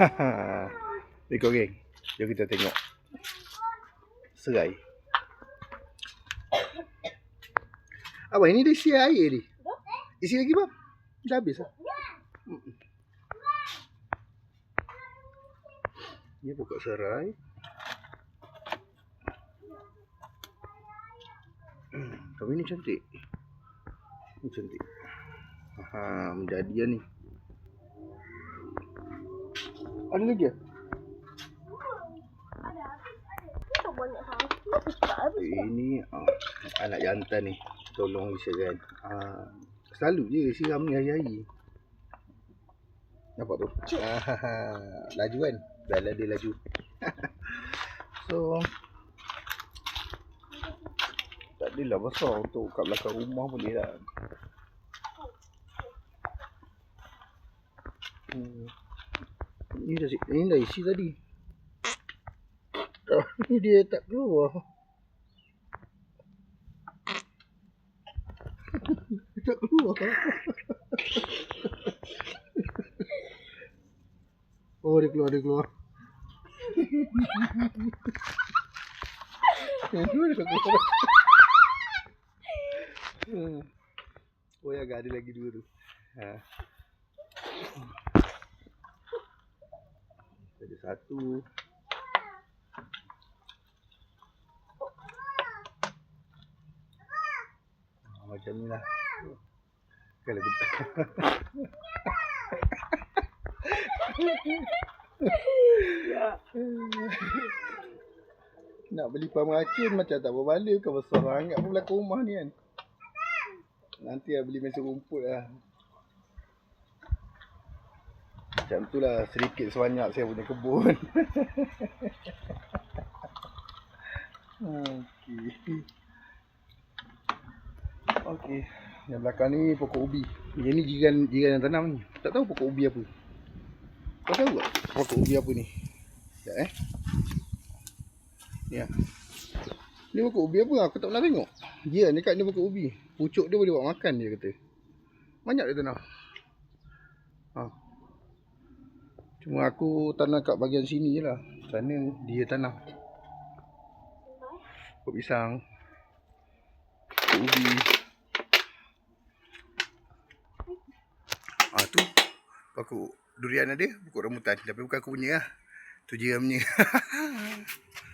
Ni goreng. Jom kita tengok. Serai. Apa ini dia isi air ni? Isi lagi bang? Dah habis lah. Mm-mm. Ni pokok serai. Hmm, Tapi ni cantik. Ni cantik. Ha, menjadi ni. Ada lagi. Ini ah, anak jantan ni. Tolong isyakan. Ah, selalu je siram ni hari-hari. Nampak tu? Ah, laju kan? Dah lah dia laju. so, tak adalah besar untuk kat belakang rumah boleh lah. Hmm. Ni dah, ni dah isi tadi. Ni dia tak keluar. tak keluar. oh, dia keluar, dia keluar. Yang tu dia keluar. Hmm. Oh ya, ada lagi dua tu. Ha. Satu. Ah, Macam ni lah. Kalau kita Nak beli pameracun macam tak berbala ke besar sangat pun belakang rumah ni kan. Nanti lah beli mesin rumput lah. Macam tu lah sedikit sebanyak saya punya kebun. Okey. Okey. Yang belakang ni pokok ubi. Yang ni jiran jiran yang tanam ni. Tak tahu pokok ubi apa. Kau tahu tak pokok ubi apa ni? Tak eh? Ni lah. Ni pokok ubi apa? Aku tak pernah tengok. Ya, ni kat ni pokok ubi. Pucuk dia boleh buat makan dia kata. Banyak dia tanam. Ha. Cuma aku tanam kat bahagian sini je lah. Sana dia tanam. Pokok pisang. Pokok ubi. Ah tu pokok durian ada, pokok rambutan. Tapi bukan aku punya lah. Tu jiran punya.